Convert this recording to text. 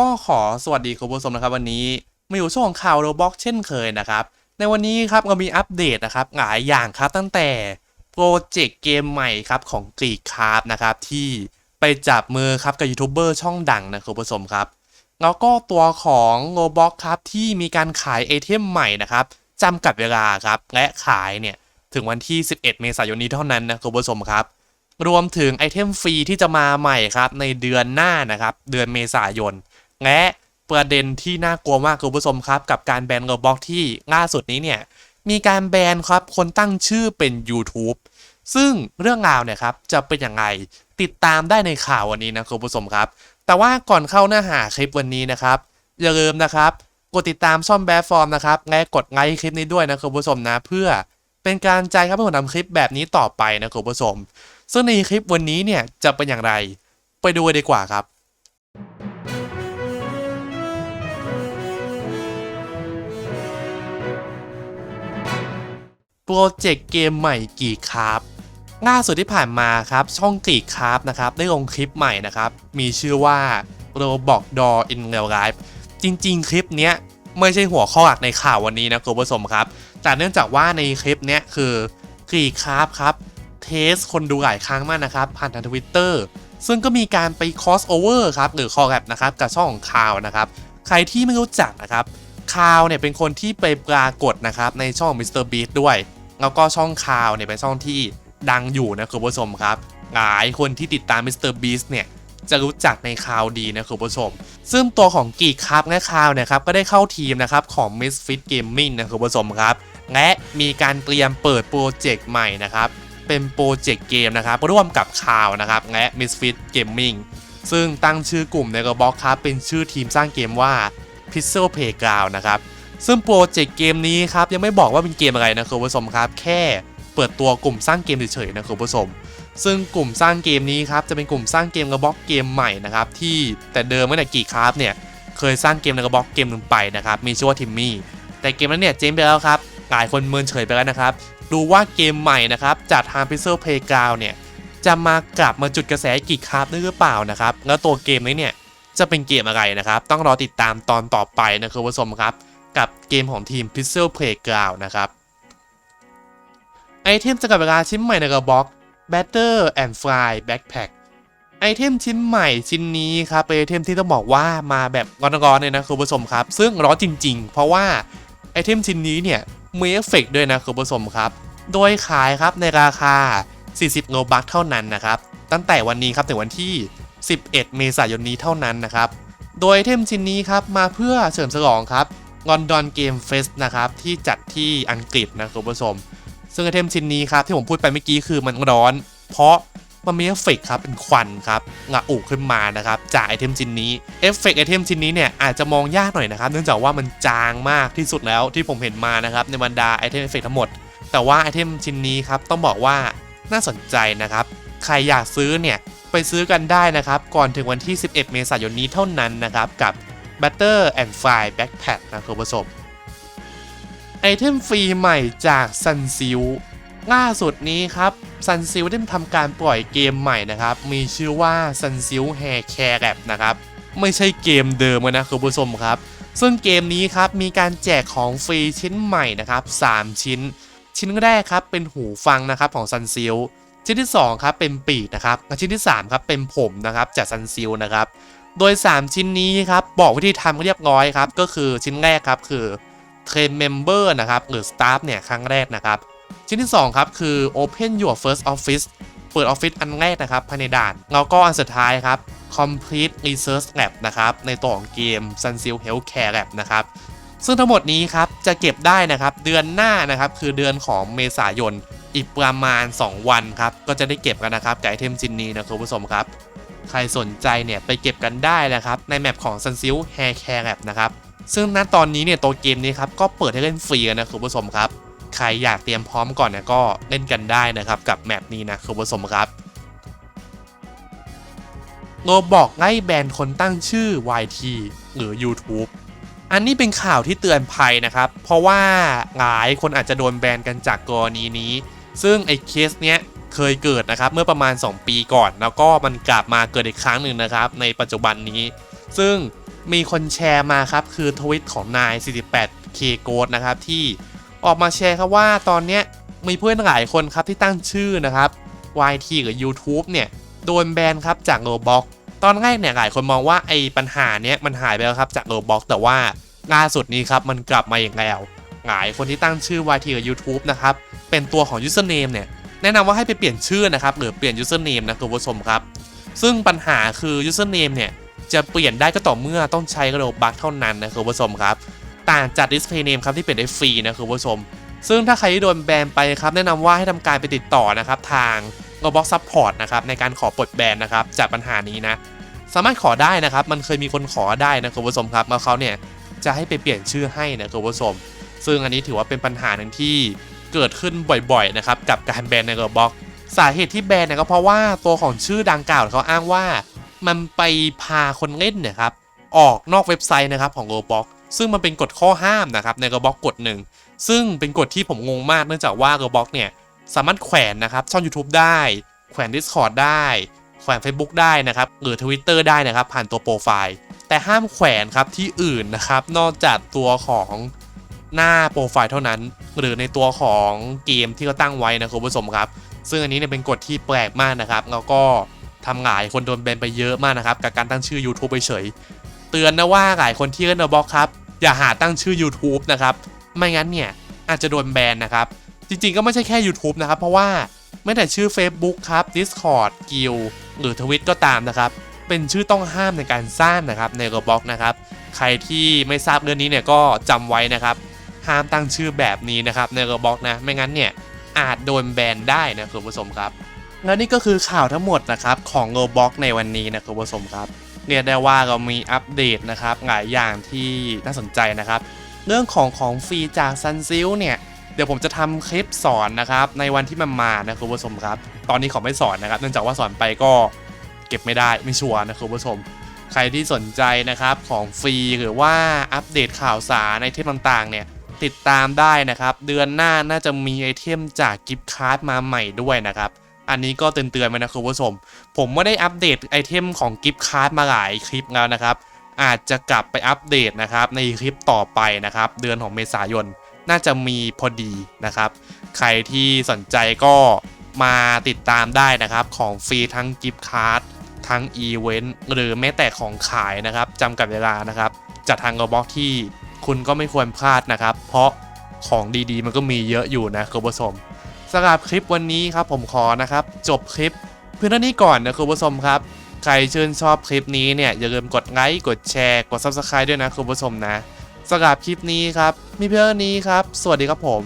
ก็ขอสวัสดีคุณผู้ชมนะครับวันนี้มาอยู่ช่วงข่าวโรบ็อกเช่นเคยนะครับ ในวันนี้ครับเรามีอัปเดตนะครับหลายอย่างครับตั้งแต่โปรเจกต์เกมใหม่ครับของกรีกคราฟนะครับที่ไปจับมือครับกับยูทูบเบอร์ช่องดังนะคุณผู้ชมครับ แล้วก็ตัวของโ o บ็อกครับที่มีการขายไอเทมใหม่นะครับจำกัดเวลาครับและขายเนี่ยถึงวันที่ 11 เมษายนนี้เท่านั้นนะคุณผู้ชมครับรวมถึงไอเทมฟรีที่จะมาใหม่ครับในเดือนหน้านะครับเดือนเมษายน และประเด็นที่น่ากลัวมากคุณผู้ชมครับกับการแบนโ o บ็อกที่ล่าสุดนี้เนี่ยมีการแบนครับคนตั้งชื่อเป็น YouTube ซึ่งเรื่องราวเนี่ยครับจะเป็นยังไงติดตามได้ในข่าววันนี้นะคุณผู้ชมครับ แต่ว่าก่อนเข้าเนื้อหาคลิปวันนี้นะครับอย่าลืมนะครับกดติดตามช่องแบฟฟอร์มนะครับและกดไลค์คลิปนี้ด้วยนะคุณผู้ชมนะเพื่อเป็นการใจครับให้ผมทำคลิปแบบนี้ต่อไปนะคุณผู้ชม ซึ่งในคลิปวันนี้เนี่ยจะเป็นอย่างไร ไปดูดีกว่าครับ โปรเจกต์เกมใหม่กี่ครับล่าสุดที่ผ่านมาครับช่องกีคราฟนะครับได้ลงคลิปใหม่นะครับมีชื่อว่า Roblox Door in Real Life จริง ๆ คลิปเนี้ยไม่ใช่หัวข้อหลักในข่าววันนี้นะคุณผู้ชมครับ แต่เนื่องจากว่าในคลิปเนี้ยคือกีคราฟครับเทสคนดูหลายครั้งมากนะครับผ่านทางทวิตเตอร์ซึ่งก็มีการไป cross over ครับหรือ collab นะครับกับช่องของคาวนะครับใครที่ไม่รู้จักนะครับคาวเนี่ยเป็นคนที่ไปปรากฏนะครับในช่อง Mr. Beast ด้วย แล้วก็ช่องคาวเนี่ยเป็นช่องที่ดังอยู่นะคุณผู้ชมครับหลายคนที่ติดตาม Mr. Beast เนี่ยจะรู้จักในคาวดีนะคุณผู้ชม ซึ่งตัวของกีครับและคาวเนี่ยครับก็ได้เข้าทีมนะครับของ Misfit Gaming นะคุณผู้ชมครับ และมีการเตรียมเปิดโปรเจกต์ใหม่นะครับ เป็นโปรเจกต์เกมนะครับร่วมกับคาวนะครับและ Misfit Gaming ซึ่งตั้งชื่อกลุ่มในกระบอกครับเป็นชื่อทีมสร้างเกมว่า Pixel Playground นะครับ ซึ่งโปรเจกต์เกมนี้ครับยังไม่บอกว่าเป็นเกมอะไรนะคุณผู้ชมครับ แค่เปิดตัวกลุ่มสร้างเกมเฉยๆนะคุณผู้ชมซึ่งกลุ่มสร้างเกมนี้ครับจะเป็นกลุ่มสร้างเกมกระบอกเกมใหม่นะครับที่แต่เดิมเมื่อแต่กี่คราฟเนี่ยเคยสร้างเกมในกระบอกเกมหนึ่งไปนะครับมีชื่อว่าทิมมี่แต่เกมนั้นเนี่ยเจ๊งไปแล้วครับหลายคนเมินเฉยไปแล้วนะครับดูว่าเกมใหม่นะครับจากทาง Pixel Playground เนี่ยจะมากลับมาจุดกระแสกี่คราฟได้หรือเปล่านะครับ แล้วตัวเกมนี้เนี่ยจะเป็นเกมอะไรนะครับ ต้องรอติดตามตอนต่อไปนะคุณผู้ชมครับ กับเกมของทีม Pixel Playground นะครับ ไอเทมจะกับเวลาชิ้นใหม่ในกระบอก Better and Fly Backpack ไอเทมชิ้นใหม่ชิ้นนี้ครับเป็นไอเทมที่ต้องบอกว่ามาแบบร้อนๆเลยนะคุณผู้ชมครับ ซึ่งร้อนจริง ๆ เพราะว่าไอเทมชิ้นนี้เนี่ยมีเอฟเฟกด้วยนะคุณผู้ชมครับ โดยขายครับในราคา 40โลบัคเท่านั้นนะครับ ตั้งแต่วันนี้ครับถึงวันที่ 11 เมษายนนี้เท่านั้นนะครับ โดยไอเทมชิ้นนี้ครับมาเพื่อเฉลิมฉลองครับ ลอนดอนเกมเฟสนะครับที่จัดที่อังกฤษนะคุณผู้ชม ซึ่งไอเทมชิ้นนี้ครับที่ผมพูดไปเมื่อกี้คือมันร้อน เพราะมันมีเอฟเฟกต์ครับเป็นควันครับงะอุขึ้นมานะครับจากไอเทมชิ้นนี้เอฟเฟกต์ไอเทมชิ้นนี้เนี่ยอาจจะมองยากหน่อยนะครับเนื่องจากว่ามันจางมากที่สุดแล้วที่ผมเห็นมานะครับในบรรดาไอเทมเอฟเฟกต์ทั้งหมด แต่ว่าไอเทมชิ้นนี้ครับต้องบอกว่าน่าสนใจนะครับใครอยากซื้อเนี่ยไปซื้อกันได้นะครับก่อนถึงวันที่ 11 เมษายนนี้เท่านั้นนะครับกับ Butter and Fly Backpack นะคุณผู้ชมไอเทมฟรีใหม่จาก Sun s i l ล่าสุดนี้ครับ Sun s i l ได้ทำการปล่อยเกมใหม่นะครับ มีชื่อว่า Sun s i l Hair Care Lab นะครับ ไม่ใช่เกมเดิมนะคุณผู้ชมครับ ซึ่งเกมนี้ครับมีการแจกของฟรีชิ้นใหม่นะครับ 3 ชิ้น ชิ้นแรกครับเป็นหูฟังนะครับของ Sun s i l ชิ้นที่2ครับเป็นปีกนะครับและชิ้นที่3ครับเป็นผมนะครับจาก Sun s i l นะครับโดย 3 ชิ้นนี้ครับบอกวิธีทำเรียบร้อยครับก็คือชิ้นแรกครับคือเทรนเมมเบอร์นะครับหรือ Staff เนี่ยครั้งแรกนะครับชิ้นที่ 2 ครับคือ Open Your First Office เปิดออฟฟิศอันแรกนะครับภายในด่านแล้วก็อันสุดท้ายครับ Complete Research Lab นะครับในตัวของเกม Sunsil Healthcare Lab นะครับซึ่งทั้งหมดนี้ครับจะเก็บได้นะครับเดือนหน้านะครับคือเดือนของเมษายน อีกประมาณ 2 วันครับ ก็จะได้เก็บกันนะครับกับไอเทมชิ้นนี้นะคุณผู้ชมครับ ใครสนใจเนี่ยไปเก็บกันได้นะครับ ในแมปของ Sunsil Haircare Lab นะครับ ซึ่งณตอนนี้เนี่ยตัวเกมนี้ครับก็เปิดให้เล่นฟรีนะคุณผู้ชมครับ ใครอยากเตรียมพร้อมก่อนเนี่ยก็เล่นกันได้นะครับกับแมปนี้นะคุณผู้ชมครับโรบอกไล่แบนคนตั้งชื่อ YT หรือ YouTube อันนี้เป็นข่าวที่เตือนภัยนะครับ เพราะว่าหลายคนอาจจะโดนแบนกันจากกรณีนี้ ซึ่งไอ้เคสเนี้ยเคยเกิดนะครับเมื่อประมาณ 2 ปีก่อน แล้วก็มันกลับมาเกิดอีกครั้งหนึ่งนะครับ ในปัจจุบันนี้ ซึ่งมีคนแชร์มาครับ คือทวิตของนาย 48K g o d นะครับ ที่ออกมาแชร์ครับว่าตอนเนี้ยมีเพื่อนหลายคนครับที่ตั้งชื่อนะครับ YT กับ YouTube เนี่ย โดนแบนครับจาก Roblox ตอนแรกเนี่ยหลายคนมองว่าไอ้ปัญหาเนี้ยมันหายไปแล้วครับจาก Roblox แต่ว่าล่าสุดนี้ครับมันกลับมาอีกแล้ว หลายคนที่ตั้งชื่อ YT กับ YouTube นะครับ เป็นตัวของ username เนี่ย แนะนำว่าให้ไปเปลี่ยนชื่อนะครับ หรือเปลี่ยน username นะคุณผู้ชมครับ ซึ่งปัญหาคือ username เนี่ย จะเปลี่ยนได้ก็ต่อเมื่อต้องใช้กระโดดบัคเท่านั้นนะคุณผู้ชมครับ ต่างจาก display name ครับที่เปลี่ยนได้ฟรีนะคุณผู้ชม ซึ่งถ้าใครที่โดนแบนไปครับ แนะนำว่าให้ทำการไปติดต่อนะครับทาง Roblox Support นะครับในการขอปลดแบนนะครับจากปัญหานี้นะสามารถขอได้นะครับ มันเคยมีคนขอได้นะคุณผู้ชมครับแล้วเขาเนี่ยจะให้ไปเปลี่ยนชื่อให้นะคุณผู้ชม ซึ่งอันนี้ถือว่าเป็นปัญหาหนึ่งที่เกิดขึ้นบ่อยๆนะครับกับการแบนใน Roblox สาเหตุที่แบนเนี่ยก็เพราะว่าตัวของชื่อดังกล่าวเขาอ้างว่า มันไปพาคนเล่นเนี่ยครับออกนอกเว็บไซต์นะครับของ Roblox ซึ่งมันเป็นกฎข้อห้ามนะครับใน Roblox กฎหนึ่งซึ่งเป็นกฎที่ผมงงมากเนื่องจากว่า Roblox เนี่ยสามารถแขวนนะครับช่อง YouTube ได้ แขวน Discord ได้ แขวน Facebook ได้นะครับหรือ Twitter ได้นะครับผ่านตัวโปรไฟล์แต่ห้ามแขวนครับที่อื่นนะครับนอกจากตัวของ หน้าโปรไฟล์เท่านั้น หรือในตัวของเกมที่เขาตั้งไว้นะคุณผู้ชมครับ ซึ่งอันนี้เนี่ยเป็นกฎที่แปลกมากนะครับแล้วก็ทำหลายคนโดนแบนไปเยอะมากนะครับกับการตั้งชื่อ YouTube ไปเฉย เตือนนะว่าหลายคนที่เล่น Roblox ครับอย่าหาตั้งชื่อ YouTube นะครับไม่งั้นเนี่ยอาจจะโดนแบนนะครับจริงๆก็ไม่ใช่แค่ YouTube นะครับ เพราะว่าไม่แต่ชื่อ Facebook ครับ Discord Guild หรือ Twitch ก็ตามนะครับเป็นชื่อต้องห้ามในการสร้างนะครับใน Roblox นะครับใครที่ไม่ทราบเรื่องนี้เนี่ยก็จำไว้นะครับ ห้ามตั้งชื่อแบบนี้นะครับใน Roblox นะ ไม่งั้นเนี่ยอาจโดนแบนได้นะคุณผู้ชมครับแล้วนี่ก็คือข่าวทั้งหมดนะครับของ Roblox ในวันนี้นะคุณผู้ชมครับเรียกได้ว่าเรามีอัปเดตนะครับหลายอย่างที่น่าสนใจนะครับ เรื่องของของฟรีจากซันซิลเนี่ยเดี๋ยวผมจะทำคลิปสอนนะครับในวันที่มันมานะคุณผู้ชมครับ ตอนนี้ขอไม่สอนนะครับ เนื่องจากว่าสอนไปก็เก็บไม่ได้ไม่ชัวร์นะคุณผู้ชม ใครที่สนใจนะครับของฟรีหรือว่าอัปเดตข่าวสารในเทมต่างๆเนี่ย ติดตามได้นะครับ เดือนหน้าน่าจะมีไอเทมจากกิฟต์การ์ดมาใหม่ด้วยนะครับ อันนี้ก็เตือนๆไว้นะคุณผู้ชม ผมไม่ได้อัปเดตไอเทมของกิฟต์การ์ดมาหลายคลิปแล้วนะครับ อาจจะกลับไปอัปเดตนะครับในคลิปต่อไปนะครับ เดือนของเมษายนน่าจะมีพอดีนะครับ ใครที่สนใจก็มาติดตามได้นะครับของฟรีทั้งกิฟต์การ์ดทั้งอีเวนต์หรือแม้แต่ของขายนะครับจำกัดเวลานะครับจากทางกระบอกที่ คุณก็ไม่ควรพลาดนะครับ เพราะของดีๆ มันก็มีเยอะอยู่นะคุณผู้ชมสำหรับคลิปวันนี้ครับผมขอนะครับ จบคลิปเพื่อนท่านี้ก่อนนะคุณผู้ชมครับ ใครชื่นชอบคลิปนี้เนี่ยอย่าลืมกดไลค์กดแชร์กด Subscribe ด้วยนะคุณผู้ชมนะสำหรับคลิปนี้ครับมีเพื่อนนี้ครับ สวัสดีครับผม